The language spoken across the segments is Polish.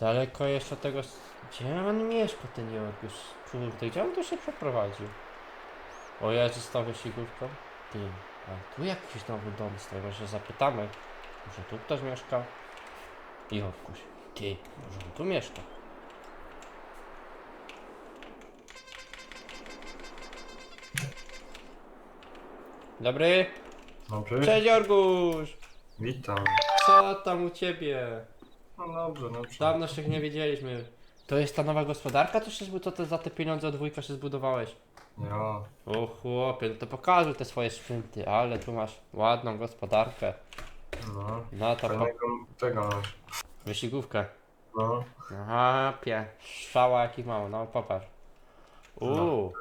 Daleko jeszcze tego... Gdzie on mieszka, ten Jorgiusz? Kurde, gdzie on tu się przeprowadził? O Jezu, z tą wyścigówką. Ty, a tu jakiś nowy dom stoi, może zapytamy. Może tu ktoś mieszka? Jorkuś, ty, może on tu mieszka? Dobry? Dobry. Cześć Jorguś! Witam. Co tam u ciebie? No dobrze, dobrze. Dawno się nie widzieliśmy. To jest ta nowa gospodarka, to się zbu- to te, za te pieniądze od wujka się zbudowałeś? Ja. O chłopie, no to pokażę te swoje sprzęty, ale tu masz ładną gospodarkę. No. No to po... Fajnego tego masz. wyścigówkę. No. Aha, pie. Szała jakich mało, no popatrz. Uuu,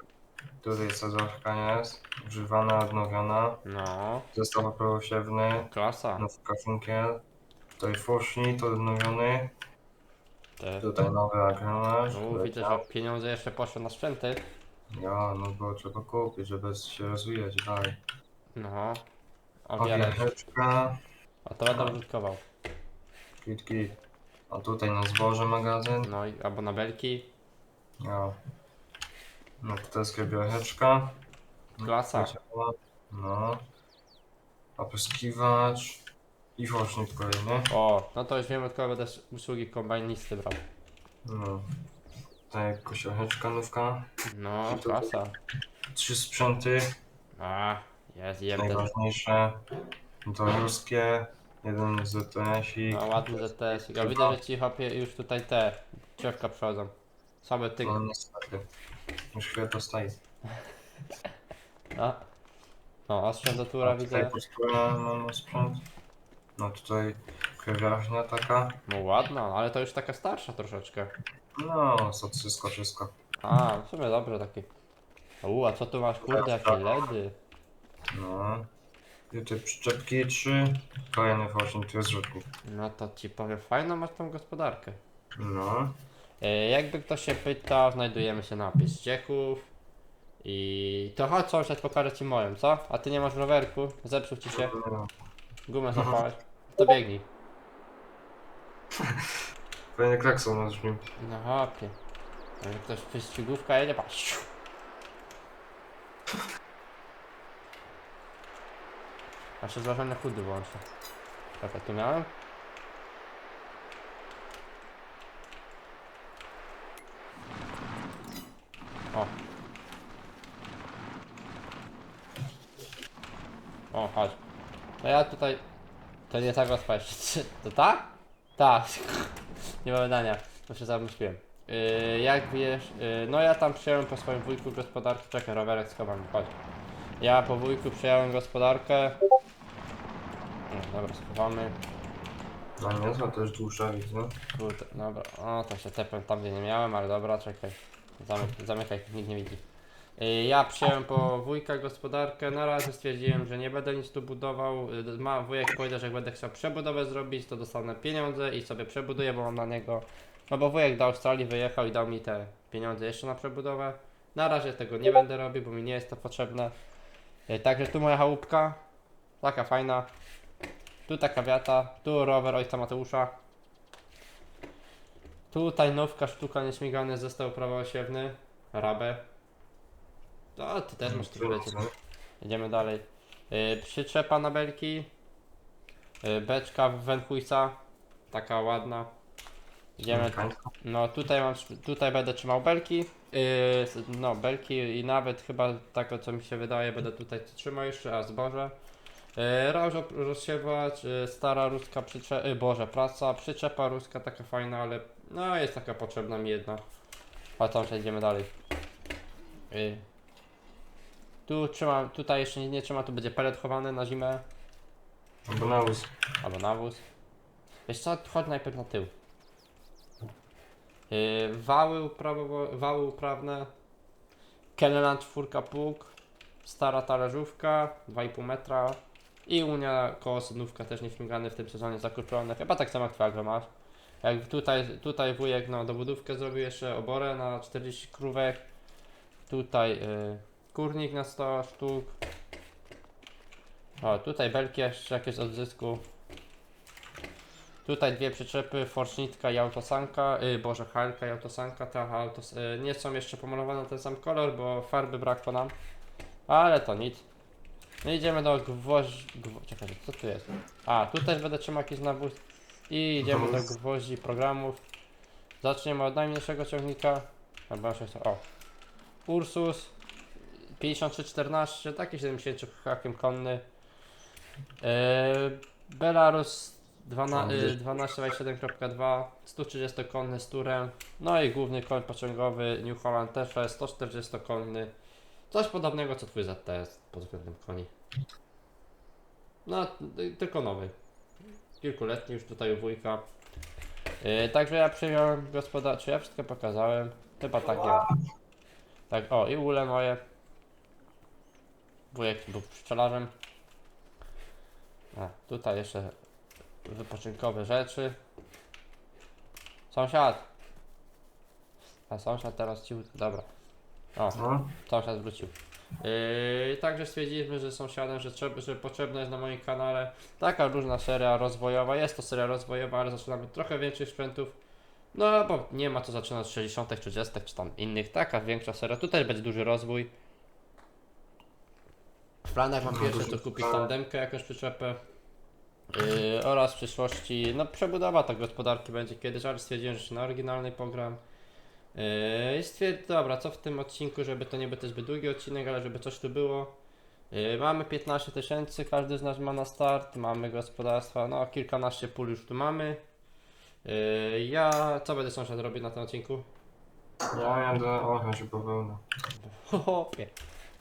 Tutaj sadzawka jest. Używana, odnowiona. no, Zestaw oprosiewny. klasa. Nówka funkiel. Tutaj fusznik odnowiony. Te... Tutaj nowy agrenaż. U, widzę, że pieniądze jeszcze poszły na sprzęty. Ja, no bo trzeba kupić, żeby się rozwijać dalej. No, o wiele. A to będę użytkował. Kit, kit. A tutaj na zboże magazyn. No i albo na belki. Ja. No tutaj biocheczka. Klasa. No. Opryskiwacz. I focznik kolejny. O, no to już wiem, od kogo będę usługi kombajnisty brał. No. Tutaj kosiareczka nówka. No, klasa. Trzy sprzęty. A, jest, jem ten. Najważniejsze. To ruskie. Jeden ZTS-ik. No, ładny ZTS. Ja widzę, że ci hopie już tutaj te drzewka przychodzą. Same tyg. No niestety. Już chwilę to stoi. No, no A widzę. Tutaj mamy sprzęt. No tutaj krewiarnia taka. No ładna, ale to już taka starsza troszeczkę. No, co wszystko, wszystko. A, w sumie dobrze taki. U, a co tu masz? Kurde, jakie LEDy. No. I tutaj przyczepki trzy. Kolejny focznik, tu jest rzutnik. No to ci powiem, fajną masz tą gospodarkę. No. E, jakby ktoś się pytał, znajdujemy się na Piździechów. I to chodź sąsiad, pokażę ci moją, co? A ty nie masz rowerku, zepsuł ci się, no. gumę zapałeś. To biegnij. Fajny klakson na drzwi. No hopie. Jak ktoś wyścigówka jedzie, patrz. A się zważam na chudy włączę. Czekaj, tu miałem? O. O, chodź. To ja tutaj... To nie tak rozpać. To tak? Tak. Nie ma wydania. To się zamyśliłem. Yy, jak wiesz, yy, no ja tam przyjąłem po swoim wujku gospodarkę. Czekaj, rowerek schowam, chodź. Ja po wujku przyjąłem gospodarkę. No, dobra, schowamy. No nie, to też dłuższa widzę. Kurde, dobra. O, to się tepłem tam, gdzie nie miałem, ale dobra, czekaj. Zamyk zamykaj, nikt nie widzi. Yy, Ja przyjąłem po wujka gospodarkę, na razie stwierdziłem, że nie będę nic tu budował. Yy, Ma, wujek powiedział, że jak będę chciał przebudowę zrobić, to dostanę pieniądze i sobie przebuduję, bo mam na niego... No bo wujek do Australii wyjechał i dał mi te pieniądze jeszcze na przebudowę. Na razie tego nie będę robił, bo mi nie jest to potrzebne. Yy, Także tu moja chałupka, taka fajna. Tu taka wiata, tu rower ojca Mateusza. Tutaj nowka sztuka nieśmigany zestaw prawoosiewny. Rabę. To ty też masz tu lecieć. Jedziemy dalej. Yy, przyczepa na belki. Yy, beczka w Venhuysa. Taka ładna. Idziemy. No tutaj mam, tutaj będę trzymał belki. Yy, no belki i nawet chyba tak co mi się wydaje będę tutaj trzymał jeszcze, a zboże. Yy, roż rozsiewacz, yy, stara ruska przyczepa, yy, boże, praca, przyczepa ruska taka fajna, ale no jest taka potrzebna mi jedna. A tam idziemy dalej. Yy. Tu trzymam, tutaj jeszcze nie, nie trzyma, tu będzie pelet chowany na zimę. Albo nawóz. Albo nawóz. Wiesz co, chodź najpierw na tył. Yy, wały, uprawowo, wały uprawne. Kellerland 4 pług. Stara talerzówka, 2,5 metra. I Unia koło sodnówka też nieśmigany w tym sezonie zakupiony. Chyba tak samo jak twoja masz. Jak tutaj, tutaj wujek no, dobudówkę zrobił jeszcze oborę na 40 krówek. Tutaj yy, kurnik na 100 sztuk. O, tutaj belki jeszcze jakieś odzysku. Tutaj dwie przyczepy, Forcznitka i Autosanka, yy, Boże, HLK i Autosanka, te autos, yy, nie są jeszcze pomalowane na ten sam kolor, bo farby brakło nam, ale to nic. No idziemy do gwoździ, gwo, czekaj, co tu jest? A, tu też będę trzymał jakiś nawóz i idziemy do gwoździ programów. Zaczniemy od najmniejszego ciągnika, chyba się chce- o, Ursus 5314, taki 70 hakiem konny. Yy, Belarus 12 yy, 1227.2, 130 konny z turem. No i główny koń pociągowy New Holland TF 140 konny. Coś podobnego co twój ZTS pod względem koni. No, tylko nowy. Kilkuletni już tutaj u wujka. Yy, także ja przyjąłem gospodarczy, czy ja wszystko pokazałem? Chyba tak nie. Tak, o i ule moje. Wujek był pszczelarzem. A, tutaj jeszcze wypoczynkowe rzeczy. Sąsiad! A sąsiad teraz ci... Dobra. O, No, sąsiad wrócił. Yy, także stwierdziliśmy, że sąsiadem, że, trzeba, że potrzebna jest na moim kanale taka różna seria rozwojowa. Jest to seria rozwojowa, ale zaczynamy trochę większych sprzętów. No, bo nie ma co zaczynać z 60., 30., czy tam innych. Taka większa seria. Tutaj będzie duży rozwój. Planach mam No, pierwsze to kupić plan. tandemkę, jakąś przyczepę. Yy, oraz w przyszłości, no przebudowa tak gospodarki będzie kiedyś, ale stwierdziłem, że na oryginalnej program. Yy, stwierd... Dobra, co w tym odcinku, żeby to nie był też zbyt długi odcinek, ale żeby coś tu było. Yy, mamy 15 tysięcy, każdy z nas ma na start, mamy gospodarstwa, no kilkanaście pól już tu mamy. Yy, ja, co będę sąsiad robić na tym odcinku? ja jadę, o, ja się popełnię. Hopie.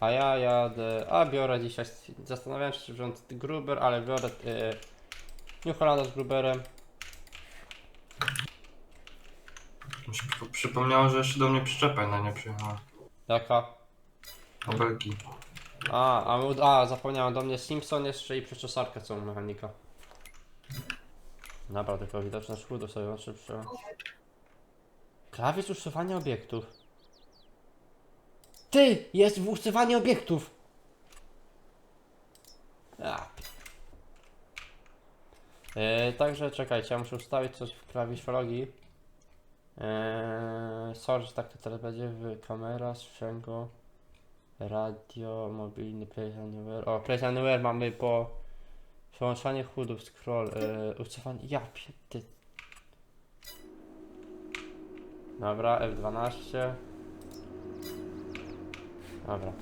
A ja jadę, a biorę dzisiaj, zastanawiałem się, czy wziąć Gruber, ale biorę yy, New Hollanda z Gruberem. Mi się przypo- przypomniało, że jeszcze do mnie przyczepa jedna nie przyjechała. Jaka? Obelgi. A, a, a, zapomniałem, do mnie Simpson jeszcze i przeczesarkę co u mechanika. Dobra, tylko widoczne szkół sobie oczy przy... Klawisz usuwania obiektów. Ty! Jest usuwanie obiektów! A. E, także czekajcie, ja muszę ustawić coś w klawiszologii. Eee, sorry, że tak to teraz będzie kamera, sprzęgło. Radio, mobilny, Place Anywhere. O, Place Anywhere mamy po przełączanie chudów, scroll, yy, usuwanie. Ja pięty. Dobra, F12. Dobra.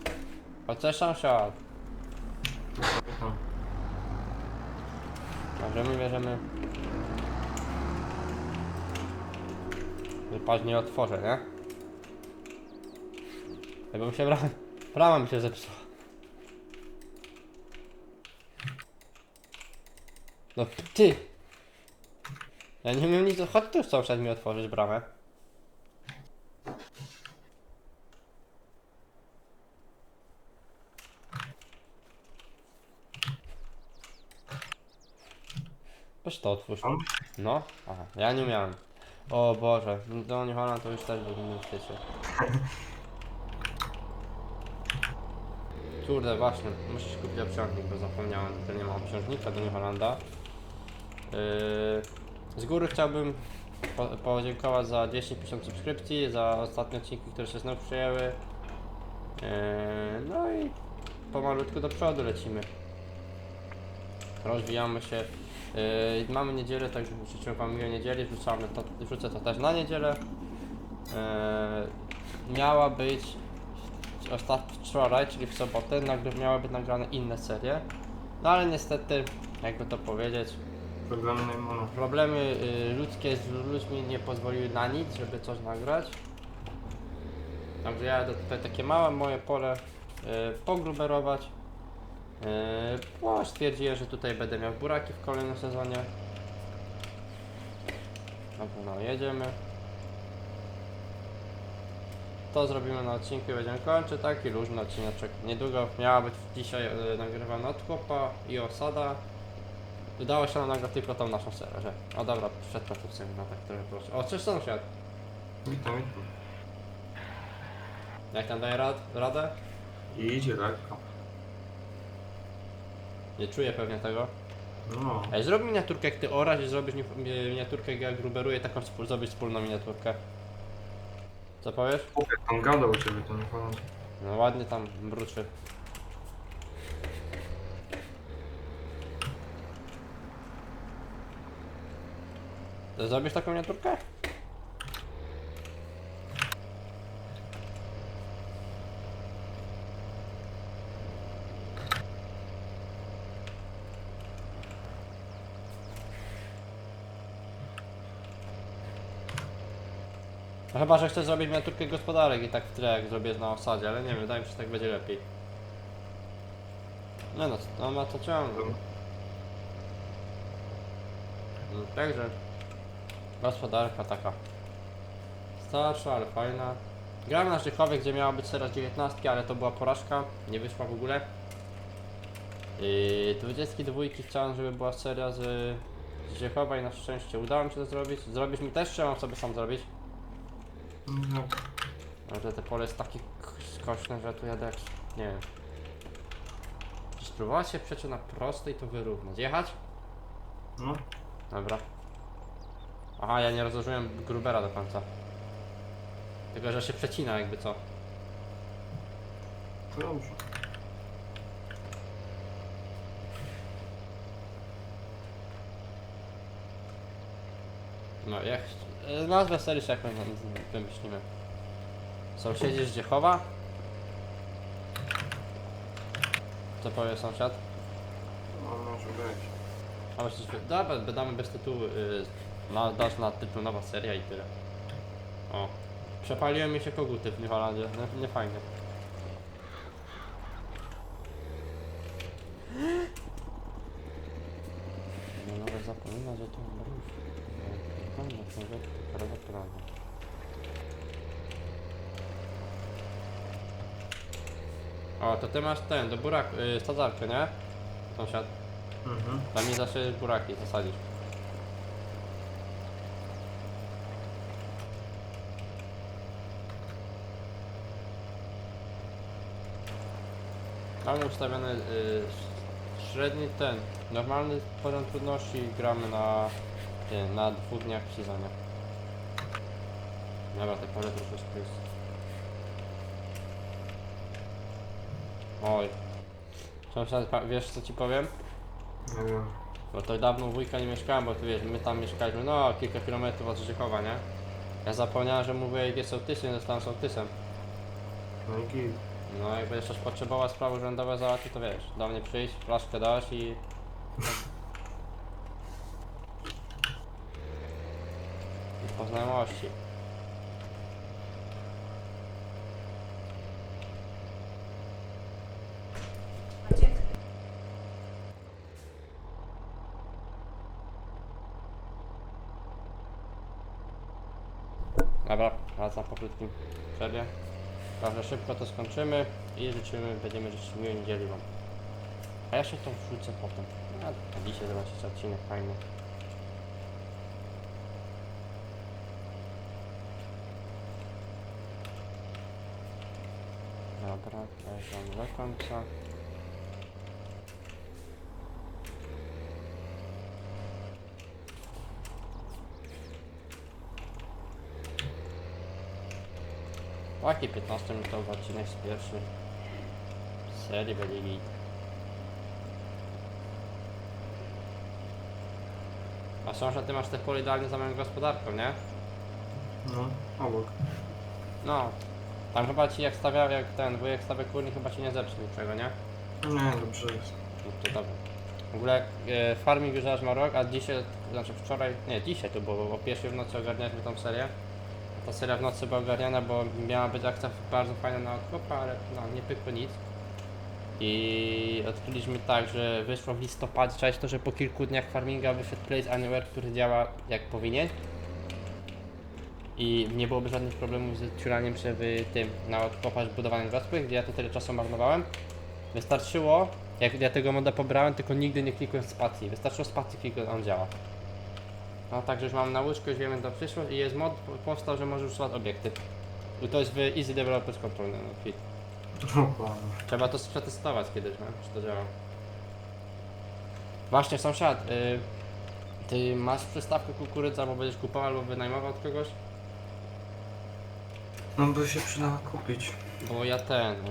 Sąsiad. No. Bierzemy, bierzemy. Wypadnie nie otworzę, nie? Jakby mi się brama, brama mi się zepsuła. No ty! Ja nie umiem nic, chodź tu sąsiad mi otworzyć bramę. To otwórz. No? Aha, ja nie umiałem. O Boże, do New Holland to już też w innym świecie. Kurde, właśnie, musisz kupić obciążnik, bo zapomniałem, że nie ma obciążnika do New Hollanda. Yy, z góry chciałbym po, podziękować za 250 subskrypcji, za ostatnie odcinki, które się znów przyjęły. Yy, no i pomalutku do przodu lecimy. Rozwijamy się. Yy, mamy niedzielę, także życzę Wam miłej niedzieli. Wrzucamy to, wrzucę to też na niedzielę. Yy, miała być ostatni wczoraj, czyli w sobotę, nagry, miały być nagrane inne serie. No ale niestety, jakby to powiedzieć, Problemy problemy y, ludzkie z ludźmi nie pozwoliły na nic, żeby coś nagrać. Także ja jadę tutaj takie małe moje pole y, pogruberować. Y, bo stwierdziłem, że tutaj będę miał buraki w kolejnym sezonie. Dobra, no jedziemy. To zrobimy na odcinku i będziemy kończyć. Taki luźny odcineczek. Niedługo miała być dzisiaj y, nagrywana od chłopa i osada. Udało się nam nagrać tylko tą naszą serię, że... O dobra, przed produkcją na tak trochę proszę. O, cześć sąsiad. Witam, witam. Jak tam daje rad, radę? I idzie lekko. Nie czuję pewnie tego. No. Ej, zrób miniaturkę jak ty orasz i zrobisz mi- mi- miniaturkę jak ja gruberuję, taką wspól- zrobić wspólną miniaturkę. Co powiesz? Chłopie, tam gadał u ciebie, to nie. No ładnie tam mruczy. To Zrobisz taką miniaturkę? No chyba, że chcesz zrobić miniaturkę gospodarek i tak w tle jak zrobię na osadzie, ale nie wiem, wydaje mi się, że tak będzie lepiej. No no, no ma to ciągle. No, Także gospodarka taka starsza, ale fajna. Grałem na Żychowie, gdzie miała być teraz 19, ale to była porażka, nie wyszła w ogóle. Yy, 22 chciałem, żeby była seria z, z i na szczęście udało mi się to zrobić. Zrobisz mi też, czy mam sobie sam zrobić? No, Ale te pole jest takie k- skośne, że tu jadę jak... nie wiem. Czy spróbować się przecież na prostej to wyrównać? Jechać? no, Dobra. Aha, ja nie rozłożyłem grubera do końca. Tylko, że się przecina jakby co. to dobrze. No, jak... e, Nazwę serii się jakąś nam wymyślimy. Sąsiedzi z Dziechowa? Co powie sąsiad? No, może być. A myślisz, że... Dobra, damy bez tytułu. Yy, na, dasz na tytuł nowa seria i tyle. O. Przepaliły mi się koguty w New. Nie, nie fajnie. Nie mogę zapominać o tym mróz. Pamiętam, że to. O, to ty masz ten, do burak, yy, sadzarkę, nie? Sąsiad. Mhm. Dla mnie zawsze buraki zasadzisz. Mamy ustawiony y, średni ten, normalny poziom trudności gramy na, nie, na dwóch dniach sezonie. Dobra, te pole troszeczkę jest. Oj. Pa- wiesz co ci powiem? Nie wiem. Bo to dawno u wujka nie mieszkałem, bo tu wiesz, my tam mieszkaliśmy, no kilka kilometrów od Rzeszowa, nie? Ja zapomniałem, że mówię, jakie sołtysy, nie zostałem sołtysem. No i git. No jak będziesz coś potrzebował sprawy urzędowe załatwić, to wiesz, do mnie przyjść, flaszkę dasz i... Po znajomości. Dobra, wracam po krótkim przerwie. Także szybko to skończymy i życzymy, będziemy życzyć miłej niedzieli wam. A ja się to wrzucę potem. A dzisiaj zobaczycie odcinek fajny. Dobra, wjeżdżam do końca. Taki 15 minutowy odcinek z pierwszy serii git. A sąsiad, ty masz te pole idealnie za moją gospodarką, nie? No, obok. No. Tam chyba ci jak stawiał, jak ten wujek stawia kurnik, chyba ci nie zepsuł niczego, nie? Nie, dobrze jest. No to dobra. W ogóle e, farming już aż ma rok, a dzisiaj, znaczy wczoraj, nie dzisiaj to było, bo o pierwszej w nocy ogarnialiśmy tą serię. Ta seria w nocy była ogarniana, bo miała być akcja bardzo fajna na odkopa, ale no, nie pykło nic. I odkryliśmy tak, że wyszło w listopadzie, cześć to, że po kilku dniach farminga wyszedł Place Anywhere, który działa jak powinien. I nie byłoby żadnych problemów z ciuraniem się w tym, na odkopać budowanych gospy, gdzie ja to tyle czasu marnowałem. Wystarczyło, jak ja tego moda pobrałem, tylko nigdy nie klikłem spacji. Wystarczyło spacji kliknąć, on działa. No także już mam na łóżku, już wiemy do przyszłość i jest mod po- powstał, że może usuwać obiekty. I to jest w Easy Developers Control, no fit. Trzeba to przetestować kiedyś, no, czy to działa. Właśnie sąsiad, y, ty masz przystawkę kukurydza, albo będziesz kupował albo wynajmował od kogoś? No by się przydała kupić. Bo ja ten, y,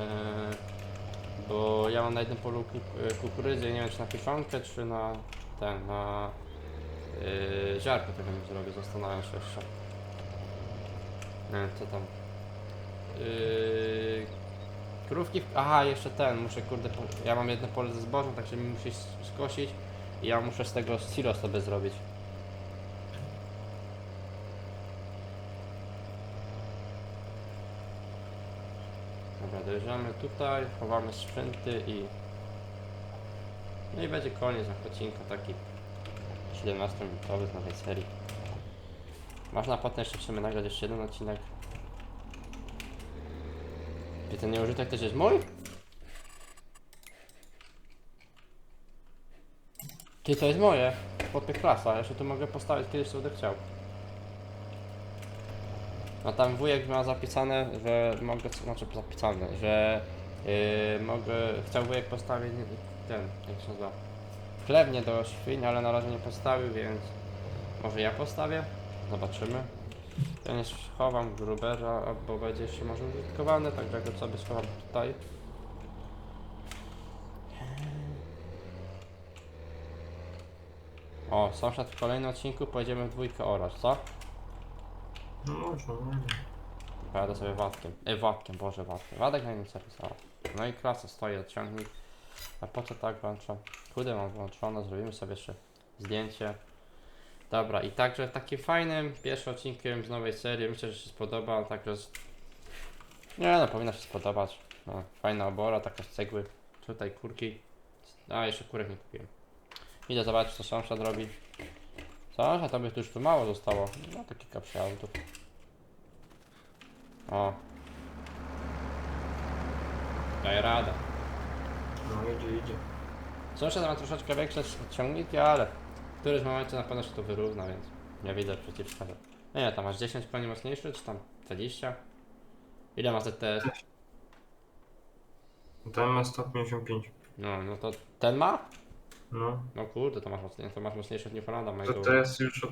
bo ja mam na jednym polu kuk- y, kukurydzy nie wiem czy na kiszonkę, czy na ten, na ziarko tego nie zrobię, zastanawiam się jeszcze. Nie wiem co tam. Yy, krówki, w... aha jeszcze ten, muszę kurde, ja mam jedno pole ze zbożem, także mi musi skosić i ja muszę z tego silo sobie zrobić. Dojeżdżamy tutaj, chowamy sprzęty i... No i będzie koniec odcinka taki 17-minutowy z nowej serii. Można potem jeszcze w sumie nagrać jeszcze jeden odcinek. I ten nieużytek też jest mój? Ty, to jest moje. Chłopie klasa, się tu mogę postawić kiedyś co będę chciał. No tam wujek ma zapisane, że mogę, znaczy zapisane, że yy, mogę, chciał wujek postawić ten, jak się nazywa, chlewnię do świń, ale na razie nie postawił, więc może ja postawię? Zobaczymy. Ja nie schowam grubera, bo będzie jeszcze może użytkowany, także go sobie schowam tutaj. O, sąsiad w kolejnym odcinku pojedziemy w dwójkę orać, co? No no. Pojadę sobie Wadkiem. Ej, Wadkiem, Boże, Wadkiem. Wadek na innym serwisie. o. No i klasa stoi, odciągnik. A po co tak włączam? Kurde, mam włączone, zrobimy sobie jeszcze zdjęcie. Dobra, i także takim fajnym pierwszym odcinkiem z nowej serii, myślę, że się spodoba, także z... Nie no, powinno się spodobać. No, fajna obora, taka z cegły. Tutaj kurki. A, jeszcze kurek nie kupiłem. Idę zobaczyć, co sąsiad robi. Sąsiad, to by tu już tu mało zostało. No, to kilka przejazdów. O. Daje radę. No idzie, idzie. Sąsiad ma troszeczkę większe ciągniki, ale w którymś momencie na pewno się to wyrówna, więc nie widzę przeciwwskazań. No nie, tam masz 10 koni mocniejszy, czy tam 20? Ile ma ZTS? Ten ma 155. No, no to ten ma? No. No kurde, to masz mocniejszy, to masz mocniejszy od New Hollanda To mojego. to jest już od...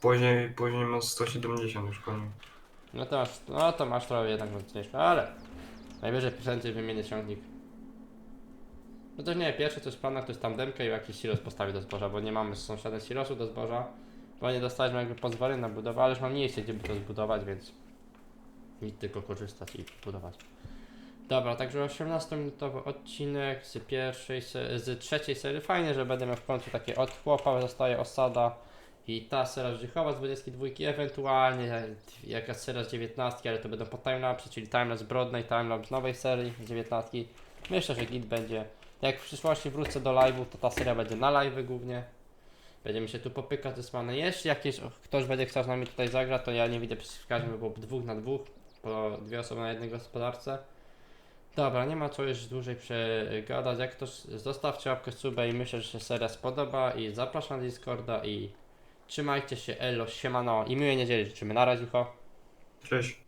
Później, później ma 170 już koni. No to masz, no to masz trochę jednak mocniejszy, ale najwyżej prędzej wymienię ciągnik. No to nie, pierwsze co jest w planach to jest tam demkę i jakiś silos postawić do zboża, bo nie mamy z sąsiadem silosu do zboża, bo nie dostaliśmy jakby pozwolenia na budowę, ale już mam miejsce gdzie by to zbudować, więc nic tylko korzystać i budować. Dobra, także 18-minutowy odcinek z pierwszej, z trzeciej serii. Fajnie, że będę miał w końcu takie od chłopa, zostaje osada i ta seria Żdychowa z 22, ewentualnie jakaś seria z 19, ale to będą po timelapse, czyli timelapse Brodnej, timelapse nowej serii z 19. Myślę, że git będzie. Jak w przyszłości wrócę do live'ów, to ta seria będzie na live głównie. Będziemy się tu popykać ze. Jeśli jakieś, ktoś będzie chciał z nami tutaj zagrać, to ja nie widzę przeciwwskazań, było dwóch na dwóch, po dwie osoby na jednej gospodarce. Dobra, nie ma co już dłużej przegadać. Jak ktoś zostawcie łapkę suba i myślę, że się seria spodoba i zapraszam na Discorda i trzymajcie się, elo, siemano i miłej niedzieli życzymy. Na razie, ho. Cześć.